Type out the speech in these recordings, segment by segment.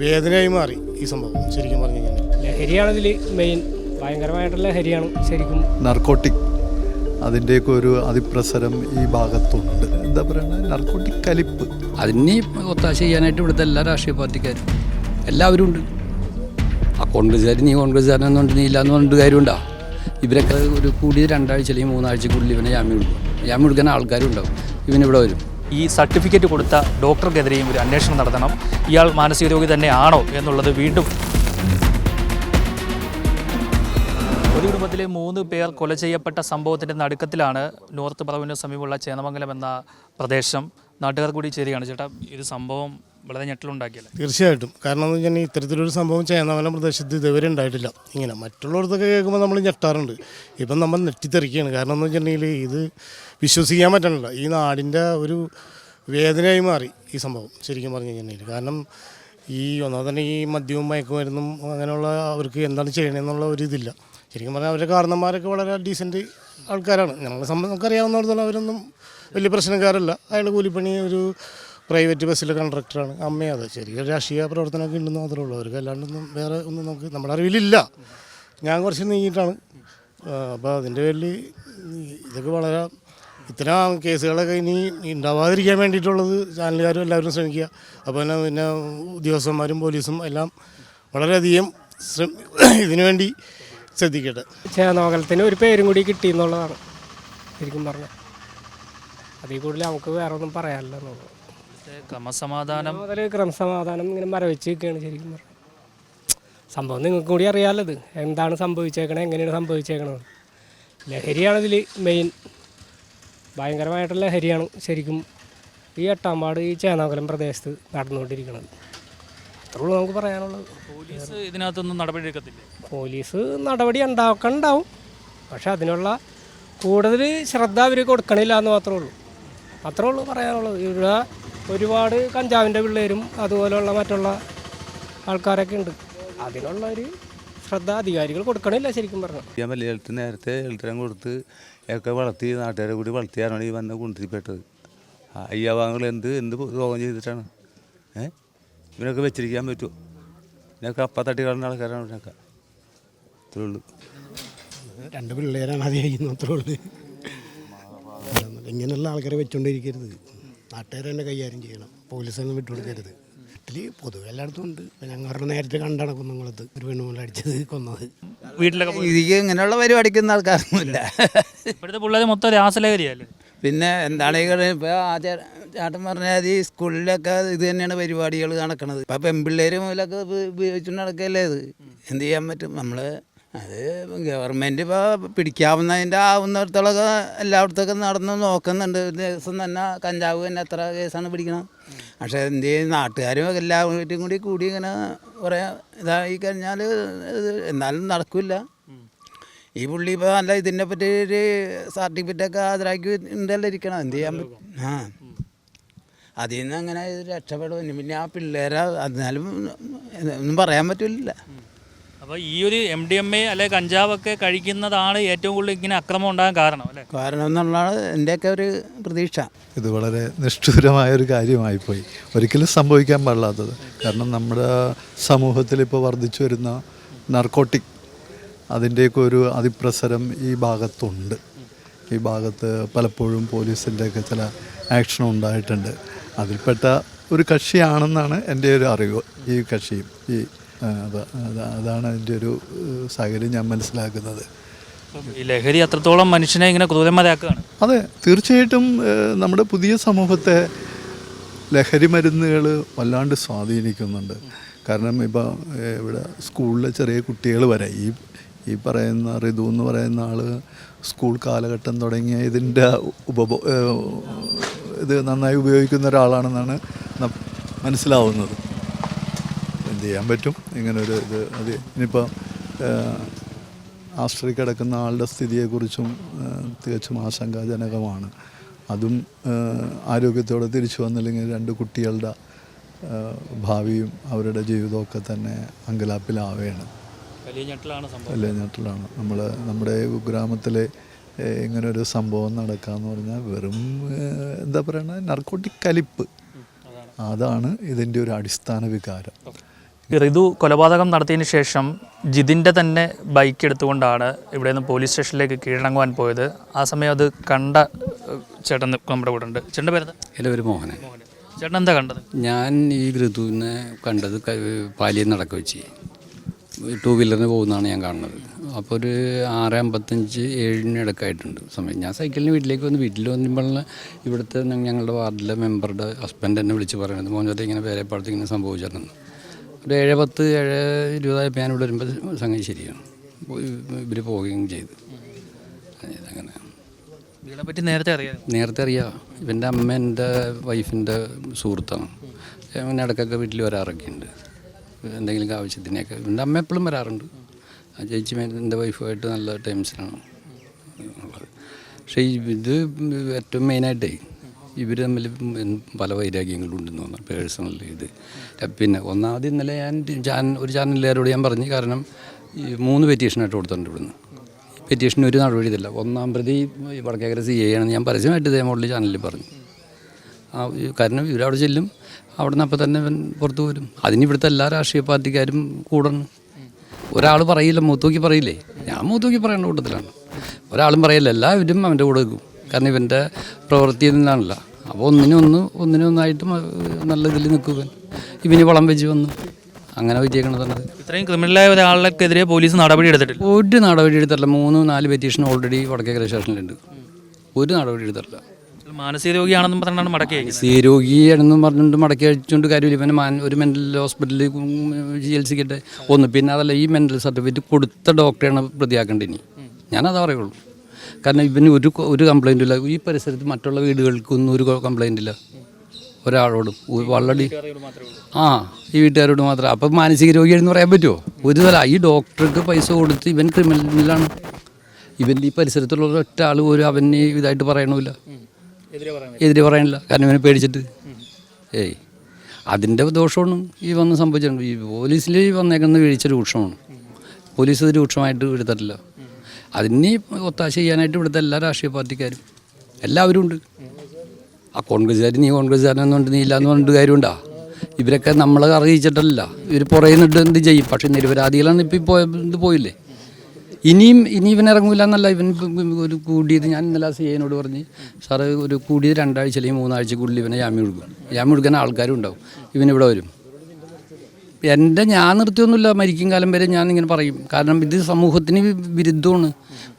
വേദനയായി മാറി ഈ സംഭവം ശരിക്കും പറഞ്ഞു കഴിഞ്ഞാൽ ലഹരിയാണ് ഇതിൽ മെയിൻ ഭയങ്കരമായിട്ടുള്ള ലഹരിയാണ് ശരിക്കും. നർക്കോട്ടിക് അതിന്റെയൊക്കെ ഒരു അതിപ്രസരം ഈ ഭാഗത്തുണ്ട്. എന്താ പറയുക നർക്കോട്ടിക് കലിപ്പ്. അതിനെ ഒത്താശ ചെയ്യാനായിട്ട് ഇവിടുത്തെ എല്ലാ രാഷ്ട്രീയ പാർട്ടിക്കാരും എല്ലാവരും ഉണ്ട്. ആ കോൺഗ്രസ്സുകാർ നീ കോൺഗ്രസ്സുകാരനെന്നുണ്ട് നീ ഇല്ലാന്ന് പറഞ്ഞിട്ട് കാര്യമുണ്ടോ. ഇവരൊക്കെ ഒരു കൂടി രണ്ടാഴ്ച അല്ലെങ്കിൽ മൂന്നാഴ്ചക്കുള്ളിൽ ഇവനെ ജാമ്യം കൊടുക്കും ജാമ്യം കൊടുക്കാൻ ആൾക്കാരും ഉണ്ടാവും. ഇവനിവിടെ വരും. ഈ സർട്ടിഫിക്കറ്റ് കൊടുത്ത ഡോക്ടർക്കെതിരെയും ഒരു അന്വേഷണം നടത്തണം. ഇയാൾ മാനസിക രോഗി തന്നെയാണോ എന്നുള്ളത് വീണ്ടും ഒരു കുടുംബത്തിലെ മൂന്ന് പേർ കൊല ചെയ്യപ്പെട്ട സംഭവത്തിന്റെ നടുക്കത്തിലാണ് നോർത്ത് പറവിന് സമീപമുള്ള ചേന്നമംഗലം എന്ന പ്രദേശം. നാട്ടുകാർ കൂടി ചേരുകയാണ്. ചേട്ടാ ഇത് സംഭവം വളരെ ഞെട്ടലുണ്ടാക്കിയല്ലേ? തീർച്ചയായിട്ടും. കാരണം എന്ന് വെച്ചാൽ ഇത്തരത്തിലൊരു സംഭവം ചേന്നമലം പ്രദേശത്ത് ഇതുവരെ ഉണ്ടായിട്ടില്ല. ഇങ്ങനെ മറ്റുള്ളവർക്കൊക്കെ കേൾക്കുമ്പോൾ നമ്മൾ ഞെട്ടാറുണ്ട്. ഇപ്പം നമ്മൾ നെറ്റിത്തെറിക്കുകയാണ് കാരണം എന്ന് വെച്ചിട്ടുണ്ടെങ്കിൽ ഇത് വിശ്വസിക്കാൻ പറ്റണില്ല. ഈ നാടിന്റെ ഒരു വേദനയായി മാറി ഈ സംഭവം ശരിക്കും പറഞ്ഞു കഴിഞ്ഞിട്ടുണ്ടെങ്കിൽ കാരണം ഈ ഒന്നാമത് തന്നെ ഈ മദ്യവും മയക്കുമരുന്നും അങ്ങനെയുള്ള അവർക്ക് എന്താണ് ചെയ്യണമെന്നുള്ള ഒരു ഇതില്ല. ശരിക്കും പറഞ്ഞാൽ അവരുടെ കാരണന്മാരൊക്കെ വളരെ ഡീസന്റ് ആൾക്കാരാണ്. ഞങ്ങളെ സംബന്ധം നമുക്കറിയാവുന്നിടത്തോളം അവരൊന്നും വലിയ പ്രശ്നക്കാരല്ല. അയാൾ കൂലിപ്പണി ഒരു പ്രൈവറ്റ് ബസ്സിലെ കണ്ടക്ടറാണ്. അമ്മയും അതെ രാഷ്ട്രീയ പ്രവർത്തനമൊക്കെ ഉണ്ടെന്ന് മാത്രമേ ഉള്ളൂ. അവർക്ക് അല്ലാണ്ടൊന്നും വേറെ ഒന്നും നമുക്ക് നമ്മുടെ അറിവിലില്ല. ഞാൻ കുറച്ച് നീങ്ങിയിട്ടാണ്. അപ്പോൾ അതിന്റെ പേരിൽ ഇതൊക്കെ വളരെ ഇത്തരം കേസുകളൊക്കെ ഇനി ഉണ്ടാവാതിരിക്കാൻ വേണ്ടിയിട്ടുള്ളത് ചാനലുകാരും എല്ലാവരും ശ്രമിക്കുക. അപ്പോൾ തന്നെ പിന്നെ ഉദ്യോഗസ്ഥന്മാരും പോലീസും എല്ലാം വളരെയധികം ശ്രമ ഇതിനു വേണ്ടി ശ്രദ്ധിക്കട്ടെ. ചേനോകലത്തിന് ഒരു പേരും കൂടി കിട്ടി എന്നുള്ളതാണ് ശരിക്കും പറഞ്ഞാൽ. അതിൽ കൂടുതൽ നമുക്ക് വേറെ ഒന്നും പറയാനില്ല എന്നുള്ളത്. ക്രമസമാധാനം. മുതൽ ക്രമസമാധാനം ഇങ്ങനെ മരവിച്ച് നിൽക്കുകയാണ് ശരിക്കും സംഭവം നിങ്ങൾക്ക് കൂടി അറിയാമല്ലോ ഇത് എന്താണ് സംഭവിച്ചേക്കണത് എങ്ങനെയാണ് സംഭവിച്ചേക്കണത് ലഹരിയാണ് ഇതിൽ മെയിൻ ഭയങ്കരമായിട്ടുള്ള ലഹരിയാണ് ശരിക്കും ഈ എട്ടാമ്പാട് ഈ ചേനാകുലം പ്രദേശത്ത് നടന്നുകൊണ്ടിരിക്കുന്നത് അത്രേ ഉള്ളൂ നമുക്ക് പറയാനുള്ളത്. പോലീസ് ഇതിനകത്തൊന്നും നടപടി എടുക്കത്തില്ല? പോലീസ് നടപടി ഉണ്ടാക്കണ്ടാവും. പക്ഷെ അതിനുള്ള കൂടുതൽ ശ്രദ്ധ അവർ കൊടുക്കണില്ല എന്ന് മാത്രമേ ഉള്ളൂ. അത്രേ ഉള്ളൂ പറയാനുള്ളത്. ഇവിടെ ഒരുപാട് കഞ്ചാവിന്റെ പിള്ളേരും അതുപോലെയുള്ള മറ്റുള്ള ആൾക്കാരൊക്കെ ഉണ്ട്. അതിനുള്ള ഒരു ശ്രദ്ധ അധികാരികൾ കൊടുക്കണില്ല ശരിക്കും പറഞ്ഞു ഞാൻ എഴുത്ത് നേരത്തെ എഴുത്തരം കൊടുത്ത് ഒക്കെ വളർത്തി നാട്ടുകാരെ കൂടി വളർത്തിയാണ് ഈ വന്ന് കുണ്ടിപ്പെട്ടത് അയ്യാവാങ്ങൾ എന്ത് എന്ത് രോഗം ചെയ്തിട്ടാണ്? ഏ? ഇവനൊക്കെ വെച്ചിരിക്കാൻ പറ്റുമോ? ഇതിനൊക്കെ അപ്പ തട്ടി കളഞ്ഞ ആൾക്കാരാണ് ഇവനൊക്കെ. അത്രേ ഉള്ളൂ. രണ്ട് പിള്ളേരാണ് അത് ചെയ്യുന്നത് അത്രേ ഉള്ളൂ. ഇങ്ങനെയുള്ള ആൾക്കാരെ വെച്ചുകൊണ്ടിരിക്കരുത് നാട്ടുകാർ തന്നെ കൈകാര്യം ചെയ്യണം. പോലീസൊന്നും വിട്ടുകൊടുക്കരുത്. വീട്ടിൽ പൊതുവെ എല്ലായിടത്തും ഉണ്ട്. ഞങ്ങളുടെ നേരത്തെ കണ്ടാണ് കുന്നംകുളത്ത് ഒരു പെണ്ണുമുള്ള അടിച്ചത് കൊന്നത്. വീട്ടിലൊക്കെ ഇതിക്ക് ഇങ്ങനെയുള്ള പരിപാടിക്കുന്ന ആൾക്കാരൊന്നുമില്ല. ഇവിടുത്തെ പിള്ളേർ മൊത്തം രാസലഹരിയല്ലേ പിന്നെ എന്താണ് ഈ കളി ഇപ്പോൾ ആ ചാട്ടം ചേട്ടൻ പറഞ്ഞാൽ ഈ സ്കൂളിലൊക്കെ ഇത് തന്നെയാണ് പരിപാടികൾ നടക്കുന്നത് ഇപ്പം പെൺപിള്ളേർ മുതലൊക്കെ ഉപയോഗിച്ചുകൊണ്ട് നടക്കല്ലേ ഇത്? എന്ത് ചെയ്യാൻ പറ്റും? നമ്മൾ അത് ഗവൺമെന്റ് ഇപ്പോൾ പിടിക്കാവുന്നതിന്റെ ആവുന്നിടത്തോളൊക്കെ എല്ലായിടത്തൊക്കെ നടന്ന് നോക്കുന്നുണ്ട്. ഒരു ദിവസം തന്നെ കഞ്ചാവ് തന്നെ എത്ര കേസാണ് പിടിക്കണം പക്ഷേ എന്ത് ചെയ്യും? നാട്ടുകാരും എല്ലാവരും കൂടി കൂടി ഇങ്ങനെ കുറേ ഇതായി കഴിഞ്ഞാൽ എന്നാലും നടക്കില്ല. ഈ പുള്ളി ഇപ്പോൾ നല്ല ഇതിനെ പറ്റി ഒരു സർട്ടിഫിക്കറ്റൊക്കെ ഹാജരാക്കി ഉണ്ടല്ലോ ഇരിക്കണം എന്ത് ചെയ്യാൻ പറ്റും ആ. അതിൽ നിന്ന് അങ്ങനെ രക്ഷപ്പെടും. പിന്നെ ആ പിള്ളേരെ എന്നാലും ഒന്നും പറയാൻ പറ്റില്ല അപ്പോൾ ഈ ഒരു എം ഡി എം എ അല്ലെ കഞ്ചാവൊക്കെ കഴിക്കുന്നതാണ് ഏറ്റവും കൂടുതൽ ഇങ്ങനെ അക്രമം ഉണ്ടാകാൻ കാരണം അല്ലേ? കാരണം എന്നുള്ളതാണ് എന്റെയൊക്കെ ഒരു പ്രതീക്ഷ. ഇത് വളരെ നിഷ്ഠൂരമായ ഒരു കാര്യമായിപ്പോയി. ഒരിക്കലും സംഭവിക്കാൻ പാടില്ലാത്തത്. കാരണം നമ്മുടെ സമൂഹത്തിൽ ഇപ്പോൾ വർദ്ധിച്ചു വരുന്ന നർക്കോട്ടിക് അതിന്റെയൊക്കെ ഒരു അതിപ്രസരം ഈ ഭാഗത്തുണ്ട്. ഈ ഭാഗത്ത് പലപ്പോഴും പോലീസിന്റെയൊക്കെ ചില ആക്ഷൻ ഉണ്ടായിട്ടുണ്ട്. അതിൽപ്പെട്ട ഒരു കക്ഷിയാണെന്നാണ് എന്റെ ഒരു അറിവ്. ഈ കക്ഷിയും ഈ അതാണ് അതിന്റെ ഒരു സാഹചര്യം ഞാൻ മനസ്സിലാക്കുന്നത്. ഈ ലഹരി അത്രത്തോളം മനുഷ്യനെ ഇങ്ങനെ ക്രൂരന്മാരാക്കുകയാണ് അതെ തീർച്ചയായിട്ടും നമ്മുടെ പുതിയ സമൂഹത്തെ ലഹരി മരുന്നുകൾ വല്ലാണ്ട് സ്വാധീനിക്കുന്നുണ്ട്. കാരണം ഇപ്പോൾ ഇവിടെ സ്കൂളിലെ ചെറിയ കുട്ടികൾ വരെ ഈ ഈ പറയുന്ന ഋതു എന്ന് പറയുന്ന ആൾ സ്കൂൾ കാലഘട്ടം തുടങ്ങിയ ഇതിന്റെ ഉപഭോ ഇത് നന്നായി ഉപയോഗിക്കുന്ന ഒരാളാണെന്നാണ് മനസ്സിലാവുന്നത്. എന്ത് ചെയ്യാൻ പറ്റും. ഇങ്ങനൊരു ഇത് അത് ഇനിയിപ്പോൾ ആശ്രയി കിടക്കുന്ന ആളുടെ സ്ഥിതിയെക്കുറിച്ചും തികച്ചും ആശങ്കാജനകമാണ്. അതും ആരോഗ്യത്തോടെ തിരിച്ചു വന്നില്ലെങ്കിൽ രണ്ട് കുട്ടികളുടെ ഭാവിയും അവരുടെ ജീവിതമൊക്കെ തന്നെ അങ്കലാപ്പിലാവുകയാണ്. വലിയ ഞെട്ടലാണ് നമ്മൾ നമ്മുടെ ഗ്രാമത്തിലെ ഇങ്ങനൊരു സംഭവം നടക്കാന്ന് പറഞ്ഞാൽ വെറും എന്താ പറയുക നർക്കോട്ടിക് കലിപ്പ്. അതാണ്. ഇതിന്റെ ഒരു അടിസ്ഥാന വികാരം. ഋതു കൊലപാതകം നടത്തിയതിന് ശേഷം ജിതിന്റെ തന്നെ ബൈക്ക് എടുത്തുകൊണ്ടാണ് ഇവിടെ നിന്ന് പോലീസ് സ്റ്റേഷനിലേക്ക് കീഴടങ്ങുവാൻ പോയത്. ആ സമയം അത് കണ്ട ചേട്ടൻ നമ്മുടെ കൂടെ ഉണ്ട്. ചേട്ടന്റെ പേര് എന്റെ പേര് മോഹനെ ചേട്ടൻ എന്താ കണ്ടത്? ഞാൻ ഈ ഋതുവിനെ കണ്ടത് പാലിയിൽ നടക്ക വെച്ച്. ടൂ വീലറിന് പോകുന്നതാണ് ഞാൻ കാണുന്നത്. അപ്പോൾ ഒരു ആറ് അമ്പത്തഞ്ച് ഏഴിന് ഇടക്കായിട്ടുണ്ട് സമയം. ഞാൻ സൈക്കിളിന് വീട്ടിലേക്ക് വന്ന് വീട്ടിൽ വന്നപ്പോഴാണ് ഇവിടുത്തെ ഞങ്ങളുടെ വാർഡിലെ മെമ്പറുടെ ഹസ്ബൻഡ് എന്നെ വിളിച്ച് പറയുന്നത്. മോനോട്ട് ഇങ്ങനെ പേരെപ്പാടത്ത് ഇങ്ങനെ സംഭവിച്ചിട്ടുണ്ട് ഒരു ഏഴ് പത്ത് ഏഴ് ഇരുപതായപ്പോൾ ഞാനിവിടെ ഇവിടെ വരുമ്പോൾ സംഗതി ശരിയാണ് ഇവർ പോവുകയും ചെയ്തു. അങ്ങനെ പറ്റി നേരത്തെ അറിയാം. നേരത്തെ അറിയാം. ഇവന്റെ അമ്മ എന്റെ വൈഫിന്റെ സുഹൃത്താണ്. അങ്ങനെ ഇടയ്ക്കൊക്കെ വീട്ടിൽ വരാറൊക്കെ ഉണ്ട് എന്തെങ്കിലും ആവശ്യത്തിനൊക്കെ. ഇവന്റെ അമ്മ എപ്പോഴും വരാറുണ്ട്. ആ ചേച്ചി എന്റെ വൈഫുമായിട്ട് നല്ല ടൈംസിലാണ് ഉള്ളത്. പക്ഷേ ഇത് ഏറ്റവും മെയിനായിട്ടേ ഇവർ തമ്മിൽ പല വൈരാഗ്യങ്ങളും ഉണ്ടെന്ന് തോന്നുന്നു പേഴ്സണൽ ഇത്. പിന്നെ ഒന്നാമത് ഇന്നലെ ഞാൻ ചാനൽ ഒരു ചാനലുകാരോട് ഞാൻ പറഞ്ഞു കാരണം ഈ മൂന്ന് പെറ്റീഷനായിട്ട് കൊടുത്തിട്ടുണ്ട് ഇവിടുന്ന്. പെറ്റീഷന് ഒരു നടപടി ഇതല്ല. ഒന്നാം പ്രതി വടക്കേക്കര സി ആണെന്ന് ഞാൻ പരസ്യമായിട്ട് ഇതേ മോഡൽ ചാനലിൽ പറഞ്ഞു. ആ കാരണം ഇവരവിടെ ചെല്ലും അവിടെ നിന്ന് അപ്പം തന്നെ പുറത്ത് വരും. അതിന് ഇവിടുത്തെ എല്ലാ രാഷ്ട്രീയ പാർട്ടിക്കാരും കൂടണം. ഒരാൾ പറയില്ല മൂത്തൂക്കി പറയില്ലേ? ഞാൻ മൂത്തൂക്കി പറയേണ്ട കൂട്ടത്തിലാണ്. ഒരാളും പറയില്ല എല്ലാവരും അവന്റെ കൂടെ വെക്കും കാരണം ഇവന്റെ പ്രവൃത്തി നിന്നാണല്ല അപ്പോൾ ഒന്നിനൊന്ന് ഒന്നിനൊന്നായിട്ട് നല്ല ഇതിൽ നിൽക്കുക ഇവന് വളം വെച്ച് വന്നു അങ്ങനെ പറ്റിയേക്കണതാണ് ഇത്രയും ക്രിമിനലായ ഒരാൾക്കെതിരെ പോലീസ് നടപടി എടുത്തിട്ടില്ല. ഒരു നടപടി എടുത്തിട്ടില്ല. മൂന്ന് നാല് പെറ്റീഷൻ ഓൾറെഡി വടക്കേക്കര സ്റ്റേഷനിലുണ്ട് ഒരു നടപടി എടുത്തിട്ടില്ല. മാനസിക രോഗിയാണെന്നും പറഞ്ഞാണ് മടക്കി മാനസിക രോഗിയാണെന്നും പറഞ്ഞുകൊണ്ട് മടക്കി അയച്ചുകൊണ്ട് കാര്യമില്ല. ഇവനെ മാൻ ഒരു മെന്റൽ ഹോസ്പിറ്റലിൽ ചികിത്സിക്കട്ടെ. ഒന്ന് പിന്നെ അതല്ല ഈ മെന്റൽ സർട്ടിഫിക്കറ്റ് കൊടുത്ത ഡോക്ടറെയാണ് പ്രതിയാക്കേണ്ടത് ഇനി? ഞാനതാ പറയുള്ളൂ. കാരണം ഇവന് ഒരു ഒരു കംപ്ലൈന്റും ഇല്ല. ഈ പരിസരത്ത് മറ്റുള്ള വീടുകൾക്കൊന്നും ഒരു കംപ്ലൈന്റ് ഇല്ല. ഒരാളോടും. ഒരു വള്ളടി ആ ഈ വീട്ടുകാരോട് മാത്രം. അപ്പം മാനസിക രോഗിയാണെന്ന് പറയാൻ പറ്റുമോ ഒരു തല ഈ ഡോക്ടർക്ക് പൈസ കൊടുത്ത് ഇവൻ ക്രിമിനലാണ് ഇവന്റെ ഈ പരിസരത്തുള്ള ഒറ്റ ആൾ പോലും അവന് ഇതായിട്ട് പറയണമില്ല. എതിരെ പറയാനില്ല. കാരണം ഇവനെ പേടിച്ചിട്ട്. ഏയ്. അതിന്റെ ദോഷമാണ് ഈ വന്ന് സംഭവിച്ചിട്ടുണ്ട് ഈ പോലീസിൽ വന്നേക്കുന്ന വീഴ്ച രൂക്ഷമാണ്. പോലീസ് ഇത് രൂക്ഷമായിട്ട് എടുത്തിട്ടില്ല. അതിന് ഒത്താശ ചെയ്യാനായിട്ട് ഇവിടുത്തെ എല്ലാ രാഷ്ട്രീയ പാർട്ടിക്കാരും എല്ലാവരും ഉണ്ട്. ആ കോൺഗ്രസ്സുകാർ നീ കോൺഗ്രസ്സുകാരനെന്നുണ്ട് നീ ഇല്ലാന്ന് പറഞ്ഞിട്ട് കാര്യമുണ്ടാ? ഇവരൊക്കെ നമ്മളെ അറിയിച്ചിട്ടല്ല. ഇവർ പുറകെ എന്ത് ചെയ്യും? പക്ഷെ നിരപരാധികളാണ് ഇപ്പം പോയ ഇത് പോയില്ലേ? ഇനിയും ഇനി ഇവൻ ഇറങ്ങൂല എന്നല്ല ഇവൻ ഒരു കൂടിയത്. ഞാൻ ഇന്നലെ സി എനോട് പറഞ്ഞ് സാറ് ഒരു കൂടിയത് രണ്ടാഴ്ച അല്ലെങ്കിൽ മൂന്നാഴ്ചക്കുള്ളിൽ ഇവനെ ജാമ്യം കൊടുക്കും ജാമ്യം കൊടുക്കാൻ ആൾക്കാരും ഉണ്ടാവും. ഇവൻ ഇവനിവിടെ വരും. എന്റെ ഞാൻ നിർത്തിയൊന്നുമില്ല മരിക്കും കാലം വരെ ഞാൻ ഇങ്ങനെ പറയും. കാരണം ഇത് സമൂഹത്തിന് വിരുദ്ധമാണ്.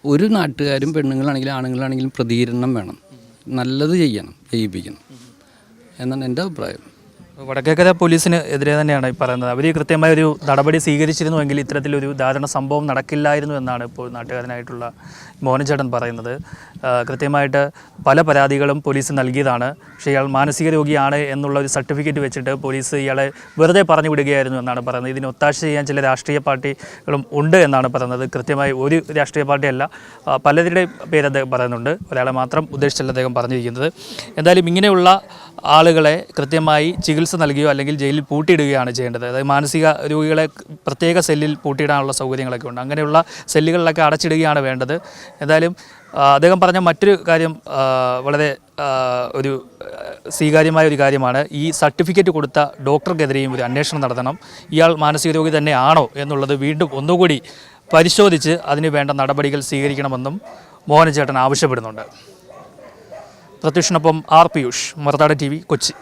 ഒരു നാട്ടുകാരും പെണ്ണുങ്ങളാണെങ്കിലും ആണുങ്ങളാണെങ്കിലും പ്രതികരണം വേണം. നല്ലത് ചെയ്യണം ചെയ്യിപ്പിക്കണം. എന്നാണ് എന്റെ അഭിപ്രായം. വടക്കേക്കര പോലീസിന് എതിരെ തന്നെയാണ് ഈ പറയുന്നത്. അവർ കൃത്യമായ ഒരു നടപടി സ്വീകരിച്ചിരുന്നുവെങ്കിൽ ഇത്തരത്തിലൊരു ദാരുണ സംഭവം നടക്കില്ലായിരുന്നു എന്നാണ് ഇപ്പോൾ നാട്ടുകാരനായിട്ടുള്ള മോഹൻചേട്ടൻ പറയുന്നത്. കൃത്യമായിട്ട് പല പരാതികളും പോലീസ് നൽകിയതാണ്. പക്ഷേ ഇയാൾ മാനസിക രോഗിയാണ് എന്നുള്ള ഒരു സർട്ടിഫിക്കറ്റ് വെച്ചിട്ട് പോലീസ് ഇയാളെ വെറുതെ പറഞ്ഞു വിടുകയായിരുന്നു എന്നാണ് പറയുന്നത്. ഇതിന് ഒത്താശ ചെയ്യാൻ ചില രാഷ്ട്രീയ പാർട്ടികളും ഉണ്ട് എന്നാണ് പറയുന്നത്. കൃത്യമായി ഒരു രാഷ്ട്രീയ പാർട്ടിയല്ല. പലരുടെയും പലരുടെ പേര് അദ്ദേഹം പറയുന്നുണ്ട്. ഒരാളെ മാത്രം ഉദ്ദേശിച്ചല്ല അദ്ദേഹം പറഞ്ഞിരിക്കുന്നത്. എന്തായാലും ഇങ്ങനെയുള്ള ആളുകളെ കൃത്യമായി ചികിത്സ നൽകുകയോ അല്ലെങ്കിൽ ജയിലിൽ പൂട്ടിയിടുകയാണ് ചെയ്യേണ്ടത്. അതായത് മാനസിക രോഗികളെ പ്രത്യേക സെല്ലിൽ പൂട്ടിയിടാനുള്ള സൗകര്യങ്ങളൊക്കെ ഉണ്ട്. അങ്ങനെയുള്ള സെല്ലുകളിലൊക്കെ അടച്ചിടുകയാണ് വേണ്ടത്. എന്തായാലും അദ്ദേഹം പറഞ്ഞ മറ്റൊരു കാര്യം വളരെ ഒരു സ്വീകാര്യമായ ഒരു കാര്യമാണ്. ഈ സർട്ടിഫിക്കറ്റ് കൊടുത്ത ഡോക്ടർക്കെതിരെയും ഒരു അന്വേഷണം നടത്തണം. ഇയാൾ മാനസിക രോഗി തന്നെയാണോ എന്നുള്ളത് വീണ്ടും ഒന്നുകൂടി പരിശോധിച്ച് അതിന് വേണ്ട നടപടികൾ സ്വീകരിക്കണമെന്നും മോഹനചേട്ടൻ ആവശ്യപ്പെടുന്നുണ്ട്. പ്രത്യുഷിനൊപ്പം ആർ പിയൂഷ് മറുനാട് ടി കൊച്ചി.